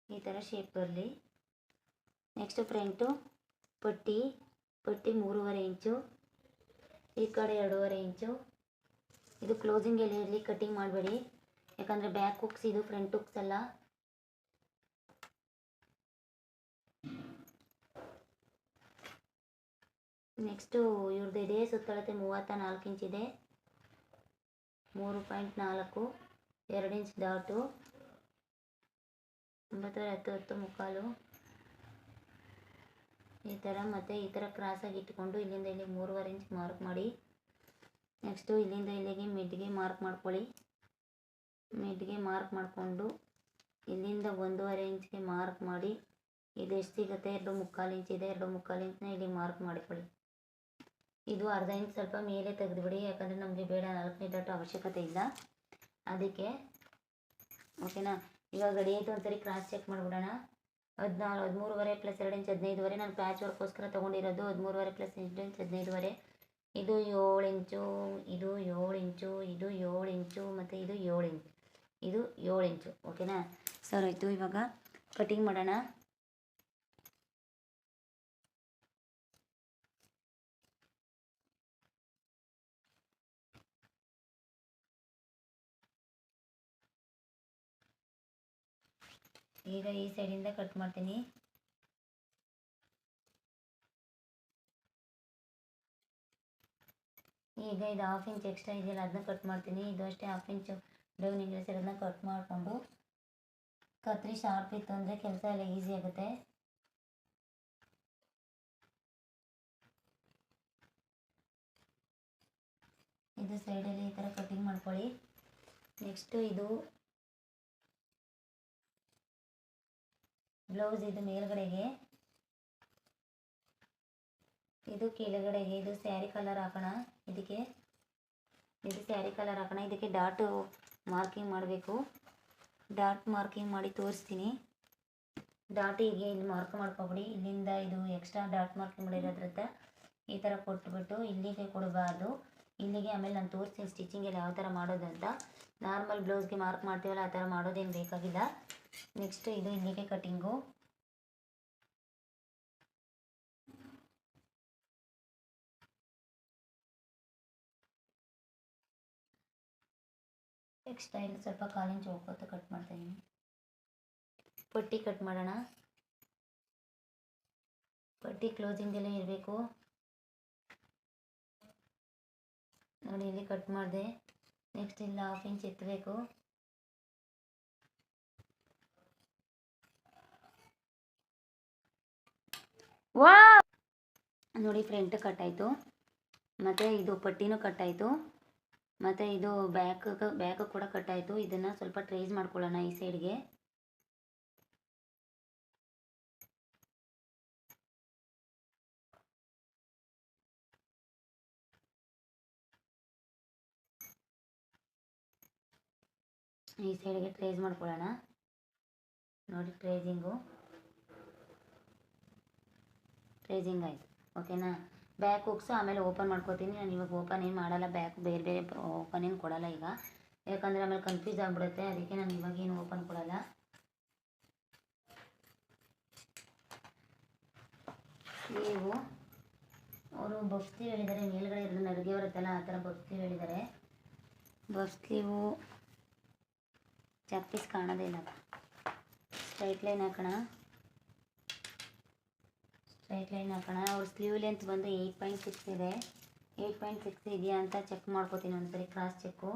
ಈ ಥರ ಶೇಪ್ ಬರಲಿ. ನೆಕ್ಸ್ಟ್ ಫ್ರಂಟು ಪಟ್ಟಿ ಪಟ್ಟಿ ಮೂರುವರೆ ಇಂಚು, ಈ ಕಡೆ ಎರಡೂವರೆ ಇಂಚು. ಇದು ಕ್ಲೋಸಿಂಗ್ ಎಲೆಯಲ್ಲಿ ಇರಲಿ ಕಟ್ಟಿಂಗ್ ಮಾಡಬೇಡಿ. ಯಾಕಂದರೆ ಬ್ಯಾಕ್ ಹುಕ್ಸ್ ಇದು ಫ್ರಂಟ್ ಹುಕ್ಸ್ ಅಲ್ಲ. ನೆಕ್ಸ್ಟು ಇವ್ರದ್ದು ಇದೆ ಸುತ್ತಳತೆ ಮೂವತ್ತ ನಾಲ್ಕು ಇಂಚ್ ಇದೆ. ಮೂರು ಪಾಯಿಂಟ್ ನಾಲ್ಕು, ಎರಡು ಇಂಚ್ ಡಾಟು, ಒಂಬತ್ತುವರೆ ಹತ್ತು ಹತ್ತು ಮುಕ್ಕಾಲು. ಈ ಥರ ಮತ್ತು ಈ ಥರ ಕ್ರಾಸಾಗಿ ಇಟ್ಕೊಂಡು ಇಲ್ಲಿಂದ ಇಲ್ಲಿಗೆ ಮೂರುವರೆ ಇಂಚ್ ಮಾರ್ಕ್ ಮಾಡಿ. ನೆಕ್ಸ್ಟು ಇಲ್ಲಿಂದ ಇಲ್ಲಿಗೆ ಮಿಡ್ಗೆ ಮಾರ್ಕ್ ಮಾಡ್ಕೊಳ್ಳಿ. ಮಿಡ್ಗೆ ಮಾರ್ಕ್ ಮಾಡಿಕೊಂಡು ಇಲ್ಲಿಂದ ಒಂದೂವರೆ ಇಂಚ್ಗೆ ಮಾರ್ಕ್ ಮಾಡಿ. ಇದು ಎಷ್ಟು ಸಿಗುತ್ತೆ? ಎರಡು ಮುಕ್ಕಾಲು ಇಂಚ್ ಇದೆ. ಎರಡು ಮುಕ್ಕಾಲು ಇಂಚನ್ನ ಇಲ್ಲಿ ಮಾರ್ಕ್ ಮಾಡಿಕೊಳ್ಳಿ. ಇದು ಅರ್ಧ ಇಂಚ್ ಸ್ವಲ್ಪ ಮೇಲೆ ತೆಗೆದುಬಿಡಿ, ಯಾಕಂದರೆ ನಮಗೆ ಬೇಡ ನಾಲ್ಕನೇ ದಟ್ಟು ಅವಶ್ಯಕತೆ ಇಲ್ಲ. ಅದಕ್ಕೆ, ಓಕೆನಾ? ಇವಾಗ ಒಂದು ಒಂದ್ಸರಿ ಕ್ರಾಸ್ ಚೆಕ್ ಮಾಡಿಬಿಡೋಣ. ಹದಿನಾಲ್ಕು ಹದಿಮೂರುವರೆ ಪ್ಲಸ್ ಎರಡು ಇಂಚ್ ಹದಿನೈದುವರೆ, ನಾನು ಪ್ಯಾಚ್ ವರ್ಕ್ಗೋಸ್ಕರ ತೊಗೊಂಡಿರೋದು ಹದಿಮೂರುವರೆ ಪ್ಲಸ್ ಎಂಟು ಇಂಚ್ ಹದಿನೈದುವರೆ. ಇದು ಏಳು ಇಂಚು, ಇದು ಏಳು ಇಂಚು, ಇದು ಏಳು ಇಂಚು, ಮತ್ತು ಇದು ಏಳು ಇಂಚು. ಇದು ಏಳು ಇಂಚು, ಓಕೆನಾ? ಸರ್ ಆಯಿತು ಇವಾಗ ಕಟಿಂಗ್ ಮಾಡೋಣ. ಈಗ ಈ ಸೈಡಿಂದ ಕಟ್ ಮಾಡ್ತೀನಿ. ಈಗ ಇದು ಹಾಫ್ ಇಂಚ್ ಎಕ್ಸ್ಟ್ರಾ ಇದೆಯಲ್ಲ, ಅದನ್ನ ಕಟ್ ಮಾಡ್ತೀನಿ. ಇದು ಅಷ್ಟೇ ಹಾಫ್ ಇಂಚು ಇಂಗ್ರೆಸ್ ಅದನ್ನ ಕಟ್ ಮಾಡಿಕೊಂಡು ಕತ್ರಿ ಶಾರ್ಪ್ ಇತ್ತು ಅಂದರೆ ಕೆಲಸ ಎಲ್ಲ ಈಸಿ ಆಗುತ್ತೆ. ಇದು ಸೈಡಲ್ಲಿ ಈ ಥರ ಕಟಿಂಗ್ ಮಾಡ್ಕೊಳ್ಳಿ. ನೆಕ್ಸ್ಟು ಇದು ಬ್ಲೌಸ್ ಇದು ಮೇಲ್ಗಡೆಗೆ. ಇದು ಕೆಳಗಡೆಗೆ, ಇದು ಸ್ಯಾರಿ ಕಲರ್ ಹಾಕೋಣ. ಇದಕ್ಕೆ, ಇದು ಸ್ಯಾರಿ ಕಲರ್ ಹಾಕೋಣ. ಇದಕ್ಕೆ ಡಾಟು ಮಾರ್ಕಿಂಗ್ ಮಾಡಬೇಕು. ಡಾಟ್ ಮಾರ್ಕಿಂಗ್ ಮಾಡಿ ತೋರಿಸ್ತೀನಿ. ಡಾಟ್ ಹೀಗೆ ಇಲ್ಲಿ ಮಾರ್ಕ್ ಮಾಡ್ಕೊಬಿಡಿ. ಇಲ್ಲಿಂದ ಇದು ಎಕ್ಸ್ಟ್ರಾ ಡಾಟ್ ಮಾರ್ಕಿಂಗ್ ಮಾಡಿರೋದ್ರತ್ತ ಈ ಥರ ಕೊಟ್ಬಿಟ್ಟು ಇಲ್ಲಿಗೆ ಕೊಡಬಾರ್ದು. ಇಲ್ಲಿಗೆ ಆಮೇಲೆ ನಾನು ತೋರಿಸ್ತೀನಿ ಸ್ಟಿಚಿಂಗಲ್ಲಿ ಯಾವ ಥರ ಮಾಡೋದು ಅಂತ ನಾರ್ಮಲ್ ಬ್ಲೌಸ್ಗೆ ಮಾರ್ಕ್ ಮಾಡ್ತೀವಲ್ಲ ಆ ಥರ ಮಾಡೋದೇನು ಬೇಕಾಗಿಲ್ಲ. ನೆಕ್ಸ್ಟ್ ಇದು ಇಲ್ಲಿಗೆ ಕಟಿಂಗು. ನೆಕ್ಸ್ಟ್ ಇಲ್ಲಿ ಸ್ವಲ್ಪ ಕಾಲಿನ ಚೌಕತ್ತು ಕಟ್ ಮಾಡ್ತಾ ಇದ್ದೀನಿ ಪಟ್ಟಿ ಕಟ್ ಮಾಡೋಣ. ಪಟ್ಟಿ ಕ್ಲೋಸಿಂಗ್ ಎಲ್ಲ ಇರಬೇಕು. ನೋಡಿ ಇಲ್ಲಿ ಕಟ್ ಮಾಡಿದೆ. ನೆಕ್ಸ್ಟ್ ಇಲ್ಲಿ ಹಾಫ್ ಇಂಚ್ ಎತ್ತಬೇಕು. ನೋಡಿ ಫ್ರಂಟ್ ಕಟ್ ಆಯಿತು ಮತ್ತು ಇದು ಪಟ್ಟಿನೂ ಕಟ್ ಆಯಿತು ಮತ್ತು ಇದು ಬ್ಯಾಕ್ ಬ್ಯಾಕ್ ಕೂಡ ಕಟ್ ಆಯಿತು ಇದನ್ನು ಸ್ವಲ್ಪ ಟ್ರೇಸ್ ಮಾಡ್ಕೊಳ್ಳೋಣ ಈ ಸೈಡ್ಗೆ. ಈ ಸೈಡ್ಗೆ ಟ್ರೇಸ್ ಮಾಡ್ಕೊಳ್ಳೋಣ. ನೋಡಿ ಟ್ರೇಸಿಂಗು. ಟ್ರೇಸಿಂಗ್ ಆಯಿತು. ಓಕೆನಾ ಬ್ಯಾಕ್ ಹುಕ್ಸು ಆಮೇಲೆ ಓಪನ್ ಮಾಡ್ಕೋತೀನಿ. ನಾನು ಇವಾಗ ಓಪನ್ ಏನು ಮಾಡಲ್ಲ ಬ್ಯಾಕ್ ಬೇರೆ ಬೇರೆ ಓಪನ್ ಏನು ಕೊಡಲ್ಲ ಈಗ. ಯಾಕಂದರೆ ಆಮೇಲೆ ಕನ್ಫ್ಯೂಸ್ ಆಗಿಬಿಡುತ್ತೆ. ಅದಕ್ಕೆ ನಾನು ಇವಾಗ ಏನು ಓಪನ್ ಕೊಡಲ್ಲ. ನೀವು ಅವರು ಬಫ್ ಸ್ಲೀವ್ ಹೇಳಿದ್ದಾರೆ. ಮೇಲ್ಗಡೆ ಇರೋದು ನಡುಗೆ ಬರುತ್ತಲ್ಲ ಆ ಥರ ಬಫ್ತಿ ಹೇಳಿದ್ದಾರೆ. ಬಫ್ ಸ್ಲೀವು ಚಾಕ್ ಪೀಸ್ ಕಾಣೋದೇ ಇಲ್ಲ. ಸ್ಟ್ರೈಟ್ ಲೈನ್ ಹಾಕೋಣ. ಸ್ಟ್ರೈಟ್ ಲೈನ್ ಹಾಕೋಣ ಅವ್ರ ಸ್ಲೀವ್ ಲೆಂತ್ ಬಂದು ಏಯ್ಟ್ ಪಾಯಿಂಟ್ ಸಿಕ್ಸ್ ಇದೆ ಏಯ್ಟ್ ಪಾಯಿಂಟ್ ಸಿಕ್ಸ್ ಇದೆಯಾ ಅಂತ ಚೆಕ್ ಮಾಡ್ಕೋತೀನಿ ಒಂದ್ಸರಿ ಕ್ರಾಸ್ ಚೆಕ್ಕು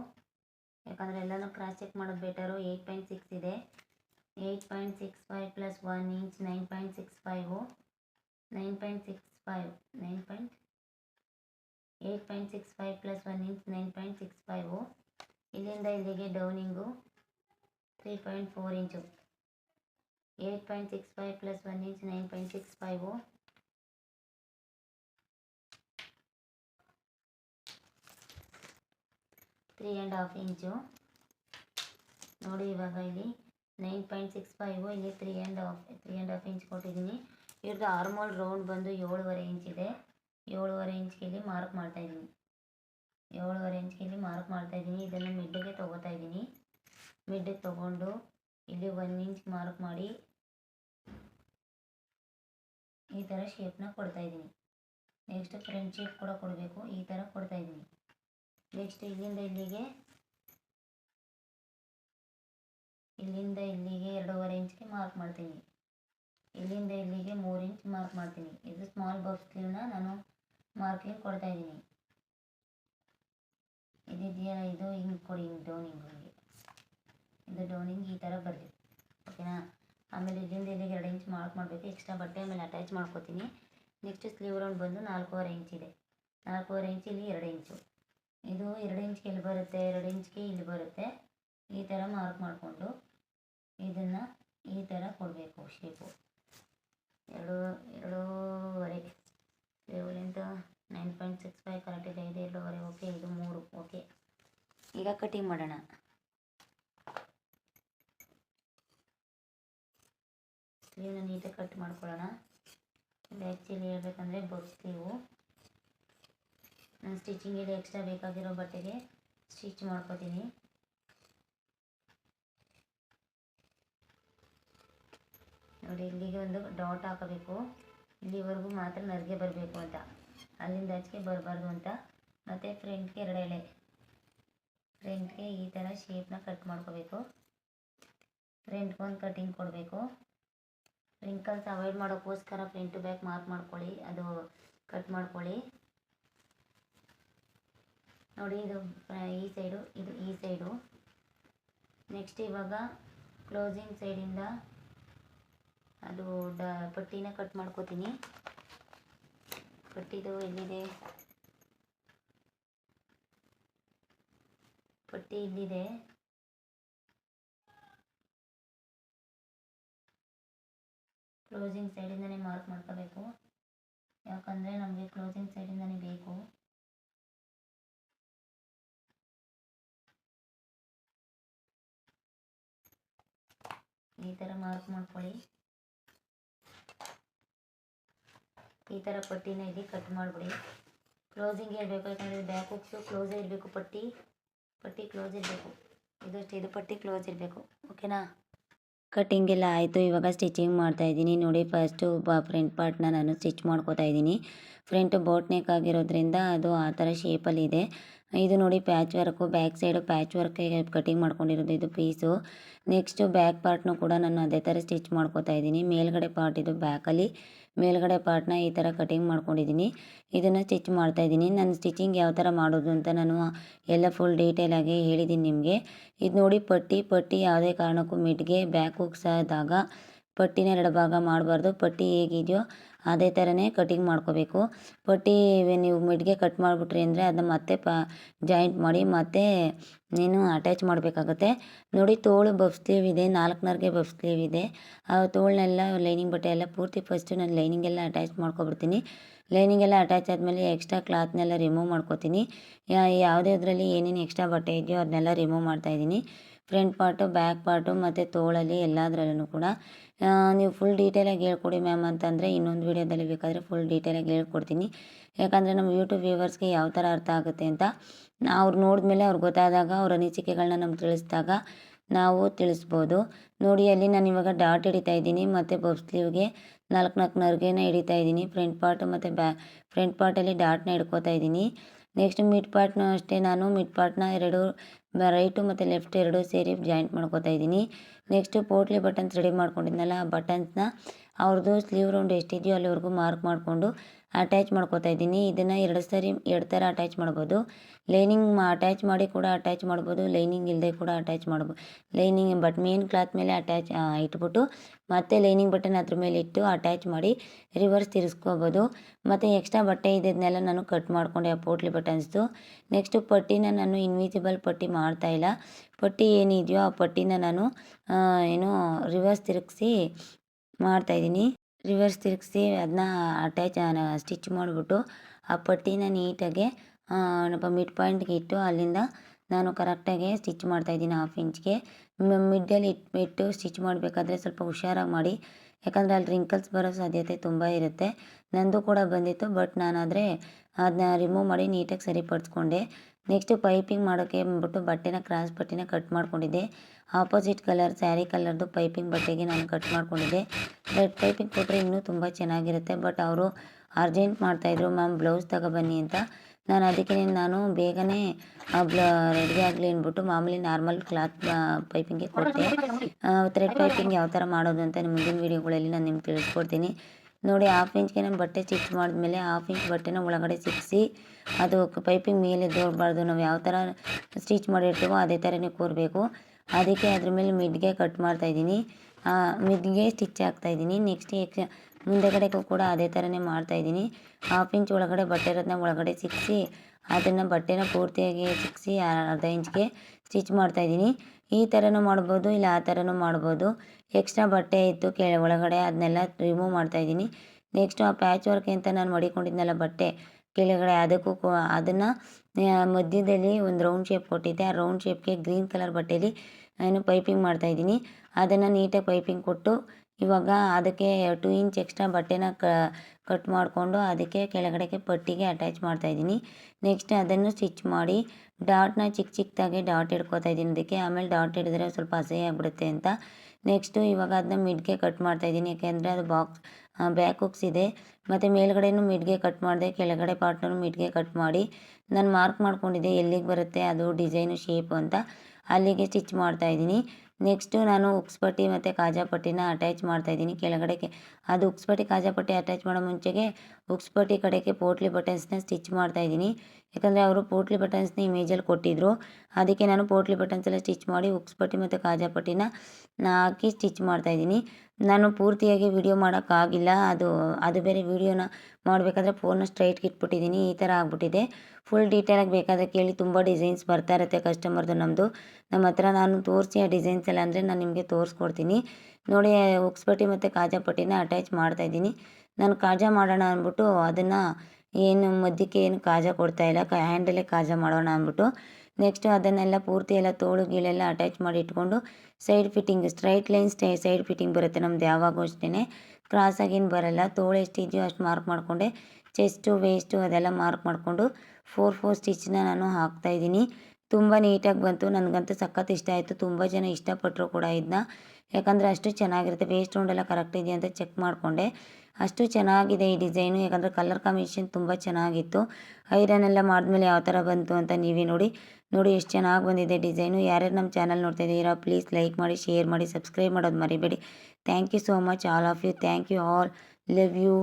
ಯಾಕಂದರೆ ಎಲ್ಲನೂ ಕ್ರಾಸ್ ಚೆಕ್ ಮಾಡೋದು ಬೆಟರು ಏಯ್ಟ್ ಪಾಯಿಂಟ್ ಸಿಕ್ಸ್ ಇದೆ eight point six five plus one inch nine point six five nine point six five nine point eight point six five plus one inch nine point six five ಇಲ್ಲಿಂದ ಇಲ್ಲಿಗೆ ಡೌನಿಂಗು three point four inch eight point six five plus one inch nine point six five three and half inch ನೋಡಿ ಇವಾಗ ಇಲ್ಲಿ nine point six five ಇಲ್ಲಿ three and half three and half inch ಕೊಟ್ಟಿದ್ದೀನಿ. ಇವ್ರದ್ದು armhole round ಬಂದು ಏಳುವರೆ inch ಇದೆ. ಏಳುವರೆ ಇಂಚ್ಗೆ ಇಲ್ಲಿ ಮಾರ್ಕ್ ಮಾಡ್ತಾಯಿದ್ದೀನಿ ಏಳುವರೆ ಇಂಚ್ಗೆ ಇಲ್ಲಿ ಮಾರ್ಕ್ ಮಾಡ್ತಾಯಿದ್ದೀನಿ ಇದನ್ನು ಮಿಡ್ಡಿಗೆ ತೊಗೋತಾ ಇದ್ದೀನಿ. ಮಿಡ್ಡಿಗೆ ತೊಗೊಂಡು ಇಲ್ಲಿ ಒನ್ ಇಂಚ್ ಮಾರ್ಕ್ ಮಾಡಿ ಈ ಥರ ಶೇಪ್ನ ಕೊಡ್ತಾಯಿದ್ದೀನಿ ನೆಕ್ಸ್ಟ್ ಫ್ರಂಟ್ ಶೇಪ್ ಕೂಡ ಕೊಡಬೇಕು. ಈ ಥರ ಕೊಡ್ತಾಯಿದ್ದೀನಿ ನೆಕ್ಸ್ಟ್ ಇಲ್ಲಿಂದ ಇಲ್ಲಿಗೆ. ಇಲ್ಲಿಂದ ಇಲ್ಲಿಗೆ ಎರಡೂವರೆ ಇಂಚ್ಗೆ ಮಾರ್ಕ್ ಮಾಡ್ತೀನಿ. ಇಲ್ಲಿಂದ ಇಲ್ಲಿಗೆ ಮೂರು ಇಂಚ್ ಮಾರ್ಕ್ ಮಾಡ್ತೀನಿ. ಇದು ಸ್ಮಾಲ್ ಬಾಕ್ಸ್ ಸ್ಲೀವ್ನ ನಾನು ಮಾರ್ಕಿಂಗ್ ಕೊಡ್ತಾ ಇದ್ದೀನಿ. ಇದಿದೆಯಲ್ಲ ಇದು ಹಿಂಗೆ ಕೊಡಿ, ಹಿಂಗೆ ಡೌನಿಂಗ್ ಹಿಂಗೆ ಇದು ಡೌನಿಂಗ್ ಈ ಥರ ಬರಲಿ. ಓಕೆನಾ ಆಮೇಲೆ ಇಲ್ಲಿಂದ ಇಲ್ಲಿಗೆ ಎರಡು ಇಂಚ್ ಮಾರ್ಕ್ ಮಾಡಬೇಕು. ಎಕ್ಸ್ಟ್ರಾ ಬಟ್ಟೆ ಆಮೇಲೆ ಅಟ್ಯಾಚ್ ಮಾಡ್ಕೊತೀನಿ. ನೆಕ್ಸ್ಟ್ ಸ್ಲೀವ್ ರೌಂಡ್ ಬಂದು ನಾಲ್ಕೂವರೆ ಇಂಚ್ ಇದೆ. ನಾಲ್ಕೂವರೆ ಇಂಚ್ ಇಲ್ಲಿ ಎರಡು ಇಂಚು. ಇದು ಎರಡು ಇಂಚ್ಗೆ ಇಲ್ಲಿ ಬರುತ್ತೆ, ಎರಡು ಇಂಚ್ಗೆ ಇಲ್ಲಿ ಬರುತ್ತೆ. ಈ ಥರ ಮಾರ್ಕ್ ಮಾಡಿಕೊಂಡು ಇದನ್ನು ಈ ಥರ ಕೊಡಬೇಕು ಶೇಪು ಎರಡು, ಎರಡೂವರೆ. Sleeve length nine point six five correct ಇದೆ, ಇದು, ಎರಡೂವರೆ ಓಕೆ ಇದು ಮೂರು ಓಕೆ ಈಗ ಕಟಿಂಗ್ ಮಾಡೋಣ. ಸ್ಲೀವ್ನ ನೀಟಾಗಿ ಕಟ್ ಮಾಡ್ಕೊಳ್ಳೋಣ. ಇದು ಆ್ಯಕ್ಚುಲಿ ಹೇಳ್ಬೇಕಂದ್ರೆ ಬೊಬ್ ಸ್ಲೀವು ಸ್ಟಿಚಿಂಗಿಗೆ ಎಕ್ಸ್ಟ್ರಾ ಬೇಕಾಗಿರೋ ಬಟ್ಟೆಗೆ ಸ್ಟಿಚ್ ಮಾಡ್ಕೊತೀನಿ. ನೋಡಿ, ಇಲ್ಲಿಗೆ ಒಂದು ಡಾಟ್ ಹಾಕಬೇಕು. ಇಲ್ಲಿವರೆಗೂ ಮಾತ್ರ ನರಿಗೆ ಬರಬೇಕು ಅಂತ. ಅಲ್ಲಿಂದ ಆಚೆಗೆ ಬರಬಾರ್ದು ಅಂತ. ಮತ್ತು ಫ್ರಂಟ್ಗೆ ಎರಡು ಎಳೆ. ಫ್ರಂಟ್ಗೆ ಈ ಥರ ಶೇಪ್ನ ಕಟ್ ಮಾಡ್ಕೋಬೇಕು. ಫ್ರಂಟ್ಗೆ ಒಂದು ಕಟಿಂಗ್ ಕೊಡಬೇಕು. ರಿಂಕಲ್ಸ್ ಅವಾಯ್ಡ್ ಮಾಡೋಕ್ಕೋಸ್ಕರ ಫ್ರಂಟ್ ಟು ಬ್ಯಾಕ್ ಮಾರ್ಕ್ ಮಾಡ್ಕೊಳ್ಳಿ. ಅದು ಕಟ್ ಮಾಡ್ಕೊಳ್ಳಿ. ನೋಡಿ ಇದು ಈ ಸೈಡು ಇದು ಈ ಸೈಡು ನೆಕ್ಸ್ಟ್ ಇವಾಗ ಕ್ಲೋಸಿಂಗ್ ಸೈಡಿಂದ ಅದು ಡ, ಪಟ್ಟಿನ ಕಟ್ ಮಾಡ್ಕೋತೀನಿ. ಪಟ್ಟಿದು ಎಲ್ಲಿದೆ? ಪಟ್ಟಿ ಇಲ್ಲಿದೆ. ಕ್ಲೋಸಿಂಗ್ ಸೈಡಿಂದನೇ ಮಾರ್ಕ್ ಮಾಡ್ಕೋಬೇಕು. ಯಾಕಂದರೆ ನಮಗೆ ಕ್ಲೋಸಿಂಗ್ ಸೈಡಿಂದನೇ ಬೇಕು. ಈ ಥರ ಮಾರ್ಕ್ ಮಾಡ್ಕೊಳ್ಳಿ. ಈ ಥರ ಪಟ್ಟಿನ ಇಲ್ಲಿ ಕಟ್ ಮಾಡಿಬಿಡಿ. ಕ್ಲೋಸಿಂಗ್ ಇರಬೇಕು, ಯಾಕಂದರೆ ಬ್ಯಾಕ್ ಹುಕ್ಸು ಕ್ಲೋಸೇ ಇರಬೇಕು ಪಟ್ಟಿ. ಪಟ್ಟಿ ಕ್ಲೋಸ್ ಇರಬೇಕು. ಇದಷ್ಟು ಇದು ಪಟ್ಟಿ ಕ್ಲೋಸ್ ಇರಬೇಕು. ಓಕೆನಾ ಕಟ್ಟಿಂಗ್ ಎಲ್ಲ ಆಯಿತು, ಇವಾಗ ಸ್ಟಿಚಿಂಗ್ ಮಾಡ್ತಾ ಇದ್ದೀನಿ. ನೋಡಿ ಫಸ್ಟು ಬ ಫ್ರಂಟ್ ಪಾರ್ಟ್ನ ನಾನು ಸ್ಟಿಚ್ ಮಾಡ್ಕೋತಾ ಇದ್ದೀನಿ. ಫ್ರಂಟ್ ಬೋಟ್ ನೆಕ್ ಆಗಿರೋದ್ರಿಂದ ಅದು ಆ ಥರ ಶೇಪಲ್ಲಿದೆ ಇದು. ನೋಡಿ patch work back side patch ವರ್ಕಿಗೆ cutting ಮಾಡ್ಕೊಂಡಿರೋದು ಇದು ಪೀಸು ನೆಕ್ಸ್ಟು ಬ್ಯಾಕ್ ಪಾರ್ಟ್ನು ಕೂಡ ನಾನು ಅದೇ ಥರ ಸ್ಟಿಚ್ ಮಾಡ್ಕೋತಾ ಇದ್ದೀನಿ. ಮೇಲ್ಗಡೆ ಪಾರ್ಟ್ ಇದು ಬ್ಯಾಕಲ್ಲಿ ಮೇಲ್ಗಡೆ ಪಾರ್ಟ್ನ ಈ ಥರ ಕಟಿಂಗ್ ಮಾಡ್ಕೊಂಡಿದ್ದೀನಿ ಇದನ್ನು ಸ್ಟಿಚ್ ಮಾಡ್ತಾ ಇದ್ದೀನಿ ನಾನು ಸ್ಟಿಚಿಂಗ್ ಯಾವ ಥರ ಮಾಡೋದು ಅಂತ ನಾನು ಎಲ್ಲ ಫುಲ್ ಡೀಟೇಲಾಗಿ ಹೇಳಿದ್ದೀನಿ ನಿಮಗೆ. ಇದು ನೋಡಿ ಪಟ್ಟಿ ಪಟ್ಟಿ ಯಾವುದೇ ಕಾರಣಕ್ಕೂ ಮಿಡ್ಗೆ ಬ್ಯಾಕ್ ಹುಗ್ಸಾದಾಗ ಪಟ್ಟಿನ ಎರಡು ಭಾಗ ಮಾಡಬಾರ್ದು. ಪಟ್ಟಿ ಹೇಗಿದೆಯೋ ಅದೇ ಥರನೇ ಕಟಿಂಗ್ ಮಾಡ್ಕೋಬೇಕು. ಪಟ್ಟಿ ನೀವು ಮಿಡ್ಗೆ ಕಟ್ ಮಾಡಿಬಿಟ್ರಿ ಅಂದರೆ ಅದನ್ನ ಮತ್ತೆ ಪ ಜಾಯಿಂಟ್ ಮಾಡಿ ಮತ್ತೆ ನೀನು ಅಟ್ಯಾಚ್ ಮಾಡಬೇಕಾಗತ್ತೆ. ನೋಡಿ ತೋಳು ಬಫ್ ಸ್ಲೀವ್ ಇದೆ, ನಾಲ್ಕುನರ್ಗೆ ಬಫ್ ಸ್ಲೀವ್ ಇದೆ. ಆ ತೋಳನ್ನೆಲ್ಲ ಲೈನಿಂಗ್ ಬಟ್ಟೆ ಎಲ್ಲ ಪೂರ್ತಿ ಫಸ್ಟು ನಾನು ಲೈನಿಂಗ್ ಎಲ್ಲ ಅಟ್ಯಾಚ್ ಮಾಡ್ಕೊಬಿಡ್ತೀನಿ. ಲೈನಿಂಗ್ ಎಲ್ಲ ಅಟ್ಯಾಚ್ ಆದಮೇಲೆ ಎಕ್ಸ್ಟ್ರಾ ಕ್ಲಾತ್ನೆಲ್ಲ ರಿಮೂವ್ ಮಾಡ್ಕೋತೀನಿ. ಯಾವುದ್ಯಾವ್ದ್ರಲ್ಲಿ ಏನೇನು ಎಕ್ಸ್ಟ್ರಾ ಬಟ್ಟೆ ಇದೆಯೋ ಅದನ್ನೆಲ್ಲ ರಿಮೂವ್ ಮಾಡ್ತಾಯಿದ್ದೀನಿ ಫ್ರಂಟ್ ಪಾರ್ಟು ಬ್ಯಾಕ್ ಪಾರ್ಟು ಮತ್ತು ತೋಳಲ್ಲಿ ಎಲ್ಲದರಲ್ಲೂ ಕೂಡ. ನೀವು ಫುಲ್ ಡೀಟೇಲಾಗಿ ಹೇಳ್ಕೊಡಿ ಮ್ಯಾಮ್ ಅಂತಂದರೆ ಇನ್ನೊಂದು ವೀಡಿಯೋದಲ್ಲಿ ಬೇಕಾದರೆ ಫುಲ್ ಡೀಟೇಲಾಗಿ ಹೇಳ್ಕೊಡ್ತೀನಿ. ಯಾಕಂದರೆ ನಮ್ಮ ಯೂಟ್ಯೂಬ್ ವ್ಯೂವರ್ಸ್ಗೆ ಯಾವ ಥರ ಅರ್ಥ ಆಗುತ್ತೆ ಅಂತ ಅವ್ರು ನೋಡಿದ್ಮೇಲೆ ಅವ್ರಿಗೆ ಗೊತ್ತಾದಾಗ, ಅವ್ರ ಅನಿಸಿಕೆಗಳನ್ನ ನಮ್ಗೆ ತಿಳಿಸಿದಾಗ ನಾವು ತಿಳಿಸ್ಬೋದು. ನೋಡಿ, ಅಲ್ಲಿ ನಾನು ಇವಾಗ ಡಾಟ್ ಹಿಡಿತಾ ಇದ್ದೀನಿ, ಮತ್ತು ಬಬ್ ಸ್ಲೀವ್ಗೆ ನಾಲ್ಕು ನಾಲ್ಕು ನರ್ಗೆನ ಹಿಡಿತಾ ಇದ್ದೀನಿ. ಫ್ರಂಟ್ ಪಾರ್ಟ್ ಮತ್ತು ಬ್ಯಾ ಫ್ರಂಟ್ ಪಾರ್ಟಲ್ಲಿ ಡಾಟ್ನ ಹಿಡ್ಕೋತಾ ಇದ್ದೀನಿ. ನೆಕ್ಸ್ಟ್ ಮಿಡ್ ಪಾರ್ಟ್ನು ಅಷ್ಟೇ ನಾನು ಮಿಡ್ ಪಾರ್ಟ್ನ ಎರಡು ರೈಟು ಮತ್ತು ಲೆಫ್ಟ್ ಎರಡು ಸೇರಿ ಜಾಯಿಂಟ್ ಮಾಡ್ಕೋತಾ ಇದ್ದೀನಿ. ನೆಕ್ಸ್ಟು ಪೋಟ್ಲಿ ಬಟನ್ಸ್ ರೆಡಿ ಮಾಡ್ಕೊಂಡಿದ್ನಲ್ಲ ಆ ಬಟನ್ಸ್ನ ಅವ್ರದ್ದು ಸ್ಲೀವ್ ರೌಂಡ್ ಎಷ್ಟಿದೆಯೋ ಅಲ್ಲಿವರೆಗೂ ಮಾರ್ಕ್ ಮಾಡಿಕೊಂಡು ಅಟ್ಯಾಚ್ ಮಾಡ್ಕೋತಾ ಇದ್ದೀನಿ. ಇದನ್ನು ಎರಡು ಸರಿ, ಎರಡು ಥರ ಅಟ್ಯಾಚ್ ಮಾಡ್ಬೋದು. ಲೈನಿಂಗ್ ಅಟ್ಯಾಚ್ ಮಾಡಿ ಕೂಡ ಅಟ್ಯಾಚ್ ಮಾಡ್ಬೋದು. ಲೈನಿಂಗ್ ಇಲ್ಲದೆ ಕೂಡ ಅಟ್ಯಾಚ್ ಮಾಡ್ಬೋದು ಲೈನಿಂಗ್ ಬಟ್ ಮೇನ್ ಕ್ಲಾತ್ ಮೇಲೆ ಅಟ್ಯಾಚ್ ಇಟ್ಬಿಟ್ಟು ಮತ್ತೆ ಲೈನಿಂಗ್ ಬಟನ್ ಅದ್ರ ಮೇಲೆ ಇಟ್ಟು ಅಟ್ಯಾಚ್ ಮಾಡಿ ರಿವರ್ಸ್ ತಿರ್ಸ್ಕೋಬೋದು. ಮತ್ತು ಎಕ್ಸ್ಟ್ರಾ ಬಟ್ಟೆ ಇದ್ದದನ್ನೆಲ್ಲ ನಾನು ಕಟ್ ಮಾಡಿಕೊಂಡೆ ಆ ಪೋಟ್ಲಿ ಬಟನ್ಸ್ದು ನೆಕ್ಸ್ಟು ಪಟ್ಟಿನ ನಾನು ಇನ್ವಿಸಿಬಲ್ ಪಟ್ಟಿ ಮಾಡ್ತಾಯಿಲ್ಲ ಪಟ್ಟಿ ಏನಿದೆಯೋ ಆ ಪಟ್ಟಿನ ನಾನು ಏನು ರಿವರ್ಸ್ ತಿರುಗಿಸಿ ಮಾಡ್ತಾಯಿದ್ದೀನಿ ರಿವರ್ಸ್ ತಿರುಗಿಸಿ ಅದನ್ನ ಅಟ್ಯಾಚ್ ಸ್ಟಿಚ್ ಮಾಡಿಬಿಟ್ಟು ಆ ಪಟ್ಟಿನ ನೀಟಾಗಿ ಮಿಡ್ ಪಾಯಿಂಟ್ಗೆ ಇಟ್ಟು ಅಲ್ಲಿಂದ ನಾನು ಕರೆಕ್ಟಾಗಿ ಸ್ಟಿಚ್ ಮಾಡ್ತಾಯಿದ್ದೀನಿ ಹಾಫ್ ಇಂಚ್ಗೆ ಮಿಡ್ಡಲ್ಲಿ ಇಟ್ಟು ಇಟ್ಟು ಸ್ಟಿಚ್ ಮಾಡಬೇಕಾದ್ರೆ ಸ್ವಲ್ಪ ಹುಷಾರಾಗಿ ಮಾಡಿ. ಯಾಕಂದರೆ ಅಲ್ಲಿ ರಿಂಕಲ್ಸ್ ಬರೋ ಸಾಧ್ಯತೆ ತುಂಬ ಇರುತ್ತೆ. ನಂದು ಕೂಡ ಬಂದಿತ್ತು ಬಟ್ ನಾನಾದರೆ ಅದನ್ನ ರಿಮೂವ್ ಮಾಡಿ ನೀಟಾಗಿ ಸರಿಪಡಿಸ್ಕೊಂಡೆ. ನೆಕ್ಸ್ಟು ಪೈಪಿಂಗ್ ಮಾಡೋಕ್ಕೆ ಅಂದ್ಬಿಟ್ಟು ಬಟ್ಟೆನ ಕ್ರಾಸ್ ಬಟ್ಟೆನ ಕಟ್ ಮಾಡ್ಕೊಂಡಿದ್ದೆ. ಆಪೋಸಿಟ್ ಕಲರ್ ಸ್ಯಾರಿ ಕಲರ್ದು ಪೈಪಿಂಗ್ ಬಟ್ಟೆಗೆ ನಾನು ಕಟ್ ಮಾಡಿಕೊಂಡಿದ್ದೆ. ಬಟ್ ಪೈಪಿಂಗ್ ಕೊಟ್ಟರೆ ಇನ್ನೂ ತುಂಬ ಚೆನ್ನಾಗಿರುತ್ತೆ ಬಟ್ ಅವರು ಅರ್ಜೆಂಟ್ ಮಾಡ್ತಾಯಿದ್ರು ಮ್ಯಾಮ್ ಬ್ಲೌಸ್ ತಗೊಬನ್ನಿ ಅಂತ. ನಾನು ಅದಕ್ಕೆ ನಾನು ಬೇಗನೆ ಬ್ಲ ರೆಡಿ ಆಗಲಿ ಅಂದ್ಬಿಟ್ಟು ಮಾಮೂಲಿ ನಾರ್ಮಲ್ ಕ್ಲಾತ್ ಪೈಪಿಂಗ್ಗೆ ಕೊಟ್ಟೆ. ಥ್ರೆಡ್ ಪೈಪಿಂಗ್ ಯಾವ ಥರ ಮಾಡೋದು ಅಂತ ಮುಂದಿನ ವೀಡಿಯೋಗಳಲ್ಲಿ ನಾನು ನಿಮ್ಗೆ ತಿಳಿಸ್ಕೊಡ್ತೀನಿ. ನೋಡಿ ಹಾಫ್ ಇಂಚ್ಗೆ ನಾನು ಬಟ್ಟೆ ಸ್ಟಿಚ್ ಮಾಡಿದ್ಮೇಲೆ ಹಾಫ್ ಇಂಚ್ ಬಟ್ಟೆನ ಒಳಗಡೆ ಸಿಕ್ಕಿಸಿ ಅದು ಪೈಪಿಂಗ್ ಮೇಲೆ ದೋಡಬಾರ್ದು ನಾವು ಯಾವ ಥರ ಸ್ಟಿಚ್ ಮಾಡಿರ್ತೀವೋ ಅದೇ ಥರನೇ ಕೂರಬೇಕು. ಅದಕ್ಕೆ ಅದ್ರ ಮೇಲೆ ಮಿಡ್ಗೆ ಕಟ್ ಮಾಡ್ತಾಯಿದ್ದೀನಿ ಮಿಡ್ಗೆ ಸ್ಟಿಚ್ ಹಾಕ್ತಾಯಿದ್ದೀನಿ ನೆಕ್ಸ್ಟ್ ಎಕ್ಸ್ ಮುಂದುಗಡೆಗೂ ಕೂಡ ಅದೇ ಥರನೇ ಮಾಡ್ತಾಯಿದ್ದೀನಿ ಹಾಫ್ ಇಂಚ್ ಒಳಗಡೆ ಬಟ್ಟೆ ಇರೋದನ್ನ ಒಳಗಡೆ ಸಿಕ್ಕಿಸಿ ಅದನ್ನು ಬಟ್ಟೆನ ಪೂರ್ತಿಯಾಗಿ ಸಿಕ್ಕಿಸಿ ಅರ್ಧ ಇಂಚ್ಗೆ ಸ್ಟಿಚ್ ಮಾಡ್ತಾಯಿದ್ದೀನಿ ಈ ಥರನೂ ಮಾಡ್ಬೋದು, ಇಲ್ಲ ಆ ಥರನೂ ಮಾಡ್ಬೋದು. ಎಕ್ಸ್ಟ್ರಾ ಬಟ್ಟೆ ಇತ್ತು ಕೆ ಒಳಗಡೆ ಅದನ್ನೆಲ್ಲ ರಿಮೂವ್ ಮಾಡ್ತಾಯಿದ್ದೀನಿ ನೆಕ್ಸ್ಟು ಆ ಪ್ಯಾಚ್ ವರ್ಕ್ ಅಂತ ನಾನು ಮಡಿಕೊಂಡಿದ್ನಲ್ಲ ಬಟ್ಟೆ ಕೆಳಗಡೆ ಅದಕ್ಕೂ ಕೂ, ಅದನ್ನು ಮಧ್ಯದಲ್ಲಿ ಒಂದು ರೌಂಡ್ ಶೇಪ್ ಕೊಟ್ಟಿದ್ದೆ. ಆ ರೌಂಡ್ ಶೇಪ್ಗೆ ಗ್ರೀನ್ ಕಲರ್ ಬಟ್ಟೆಯಲ್ಲಿ ನಾನು ಪೈಪಿಂಗ್ ಮಾಡ್ತಾಯಿದ್ದೀನಿ ಅದನ್ನು ನೀಟಾಗಿ ಪೈಪಿಂಗ್ ಕೊಟ್ಟು, ಇವಾಗ ಅದಕ್ಕೆ ಟು ಇಂಚ್ ಎಕ್ಸ್ಟ್ರಾ ಬಟ್ಟೆನ ಕಟ್ ಮಾಡಿಕೊಂಡು ಅದಕ್ಕೆ ಕೆಳಗಡೆಗೆ ಪಟ್ಟಿಗೆ ಅಟ್ಯಾಚ್ ಮಾಡ್ತಾಯಿದ್ದೀನಿ ನೆಕ್ಸ್ಟ್ ಅದನ್ನು ಸ್ಟಿಚ್ ಮಾಡಿ ಡಾಟ್ನ ಚಿಕ್ಕ ಚಿಕ್ಕದಾಗಿ ಡಾಟ್ ಇಡ್ಕೊತಾ ಇದ್ದೀನಿ. ಅದಕ್ಕೆ ಆಮೇಲೆ ಡಾಟ್ ಹಿಡಿದ್ರೆ ಸ್ವಲ್ಪ ಅಸಹ್ಯ ಆಗಿಬಿಡುತ್ತೆ ಅಂತ. ನೆಕ್ಸ್ಟು ಇವಾಗ ಅದನ್ನ ಮಿಡ್ಗೆ ಕಟ್ ಮಾಡ್ತಾಯಿದ್ದೀನಿ ಯಾಕೆಂದರೆ ಅದು ಬಾಕ್ಸ್ ಬ್ಯಾಕ್ ಹುಕ್ಸ್ ಇದೆ. ಮತ್ತು ಮೇಲ್ಗಡೆನೂ ಮಿಡ್ಗೆ ಕಟ್ ಮಾಡಿದೆ, ಕೆಳಗಡೆ ಪಾರ್ಟ್ನೂ ಮಿಡ್ಗೆ ಕಟ್ ಮಾಡಿ. ನಾನು ಮಾರ್ಕ್ ಮಾಡ್ಕೊಂಡಿದ್ದೆ ಎಲ್ಲಿಗೆ ಬರುತ್ತೆ, ಅದು ಡಿಸೈನು, ಶೇಪು ಅಂತ. ಅಲ್ಲಿಗೆ ಸ್ಟಿಚ್ ಮಾಡ್ತಾಯಿದ್ದೀನಿ ನೆಕ್ಸ್ಟು ನಾನು ಉಕ್ಸ್ಪಟ್ಟಿ ಮತ್ತು ಕಾಜಾಪಟ್ಟಿನ ಅಟ್ಯಾಚ್ ಅಟ್ಯಾಚ್ ಮಾಡ್ತಾಯಿದ್ದೀನಿ ಕೆಳಗಡೆಗೆ ಅದು ಉಕ್ಸ್ಪಟ್ಟಿ ಕಾಜಾಪಟ್ಟಿ ಕಾಜಾ ಪಟ್ಟಿ ಅಟ್ಯಾಚ್ ಮಾಡೋ ಮುಂಚೆಗೆ ಉಕ್ಸ್ಪಟ್ಟಿ ಕಡೆಗೆ ಪೋಟ್ಲಿ ಬಟನ್ಸ್ನ ಸ್ಟಿಚ್ ಮಾಡ್ತಾಯಿದ್ದೀನಿ ಯಾಕಂದರೆ ಅವರು ಪೋಟ್ಲಿ ಬಟನ್ಸ್ನ ಇಮೇಜಲ್ಲಿ ಕೊಟ್ಟಿದ್ದರು ಅದಕ್ಕೆ ನಾನು ಪೋಟ್ಲಿ ಬಟನ್ಸ್ ಎಲ್ಲ ಸ್ಟಿಚ್ ಮಾಡಿ ಉಕ್ಸ್ಪಟ್ಟಿ ಮತ್ತು ಕಾಜಾಪಟ್ಟಿನ ಹಾಕಿ ಸ್ಟಿಚ್ ಮಾಡ್ತಾಯಿದ್ದೀನಿ ನಾನು ಪೂರ್ತಿಯಾಗಿ ವಿಡಿಯೋ ಮಾಡೋಕ್ಕಾಗಿಲ್ಲ. ಅದು ಅದು ಬೇರೆ ವಿಡಿಯೋನ ಮಾಡಬೇಕಾದ್ರೆ ಫೋನ್ನ ಸ್ಟ್ರೈಟ್ಗೆ ಇಟ್ಬಿಟ್ಟಿದ್ದೀನಿ. ಈ ಥರ ಆಗಿಬಿಟ್ಟಿದೆ. ಫುಲ್ ಡೀಟೇಲಾಗಿ ಬೇಕಾದರೆ ಕೇಳಿ. ತುಂಬ ಡಿಸೈನ್ಸ್ ಬರ್ತಾ ಇರುತ್ತೆ ಕಸ್ಟಮರ್ದು ನಮ್ಮದು ನಮ್ಮ ಹತ್ರ ನಾನು ತೋರಿಸಿ ಆ ಡಿಸೈನ್ಸ್ ಎಲ್ಲ ಅಂದರೆ ನಾನು ನಿಮಗೆ ತೋರಿಸ್ಕೊಡ್ತೀನಿ. ನೋಡಿ ಉಕ್ಸ್ಪಟ್ಟಿ ಮತ್ತು ಕಾಜಾ ಪಟ್ಟಿನ ಅಟ್ಯಾಚ್ ಮಾಡ್ತಾಯಿದ್ದೀನಿ ನಾನು ಕಾಜಾ ಮಾಡೋಣ ಅಂದ್ಬಿಟ್ಟು ಅದನ್ನು ಏನು ಮಧ್ಯಕ್ಕೆ ಏನು ಕಾಜಾ ಕೊಡ್ತಾಯಿಲ್ಲ ಕ ಹ್ಯಾಂಡಲ್ಲೇ ಕಾಜಾ ಮಾಡೋಣ ಅಂದ್ಬಿಟ್ಟು ನೆಕ್ಸ್ಟು ಅದನ್ನೆಲ್ಲ ಪೂರ್ತಿ ಎಲ್ಲ ತೋಳು ಗೀಳೆಲ್ಲ ಅಟ್ಯಾಚ್ ಮಾಡಿ ಇಟ್ಕೊಂಡು side fitting straight line stay side fitting ಬರುತ್ತೆ ನಮ್ದು ಯಾವಾಗೂ ಅಷ್ಟೇ ಕ್ರಾಸಾಗೇನು ಬರಲ್ಲ. ತೋಳು ಎಷ್ಟಿದೆಯೋ ಅಷ್ಟು ಮಾರ್ಕ್ ಮಾಡಿಕೊಂಡೆ. ಚೆಸ್ಟು ವೇಸ್ಟು ಅದೆಲ್ಲ ಮಾರ್ಕ್ ಮಾಡಿಕೊಂಡು ಫೋರ್ ಫೋರ್ ಸ್ಟಿಚ್ನ ನಾನು ಹಾಕ್ತಾಯಿದ್ದೀನಿ ತುಂಬ ನೀಟಾಗಿ ಬಂತು. ನನಗಂತೂ ಸಖತ್ ಇಷ್ಟ ಆಯಿತು. ತುಂಬ ಜನ ಇಷ್ಟಪಟ್ಟರು ಕೂಡ ಇದನ್ನ ಯಾಕಂದರೆ ಅಷ್ಟು ಚೆನ್ನಾಗಿರುತ್ತೆ. ವೇಸ್ಟ್ ಉಂಡೆಲ್ಲ ಕರೆಕ್ಟ್ ಇದೆಯಾ ಅಂತ ಚೆಕ್ ಮಾಡಿಕೊಂಡೆ. ಅಷ್ಟು ಚೆನ್ನಾಗಿದೆ ಈ ಡಿಸೈನು. ಯಾಕಂದರೆ ಕಲರ್ ಕಾಂಬಿನೇಷನ್ ತುಂಬ ಚೆನ್ನಾಗಿತ್ತು. ಐರನ್ ಎಲ್ಲ ಮಾಡಿದ್ಮೇಲೆ ಯಾವ ಥರ ಬಂತು ಅಂತ ನೀವೇ ನೋಡಿ. ನೋಡಿ ಎಷ್ಟು ಚೆನ್ನಾಗಿ ಬಂದಿದೆ ಡಿಸೈನು. ಯಾರ್ಯಾರು ನಮ್ಮ ಚಾನಲ್ ನೋಡ್ತಾ ಇದ್ದೀರಾ, ಪ್ಲೀಸ್ ಲೈಕ್ ಮಾಡಿ, ಶೇರ್ ಮಾಡಿ, ಸಬ್ಸ್ಕ್ರೈಬ್ ಮಾಡೋದು ಮರಿಬೇಡಿ. Thank you so much all of you. Thank you all. Love you.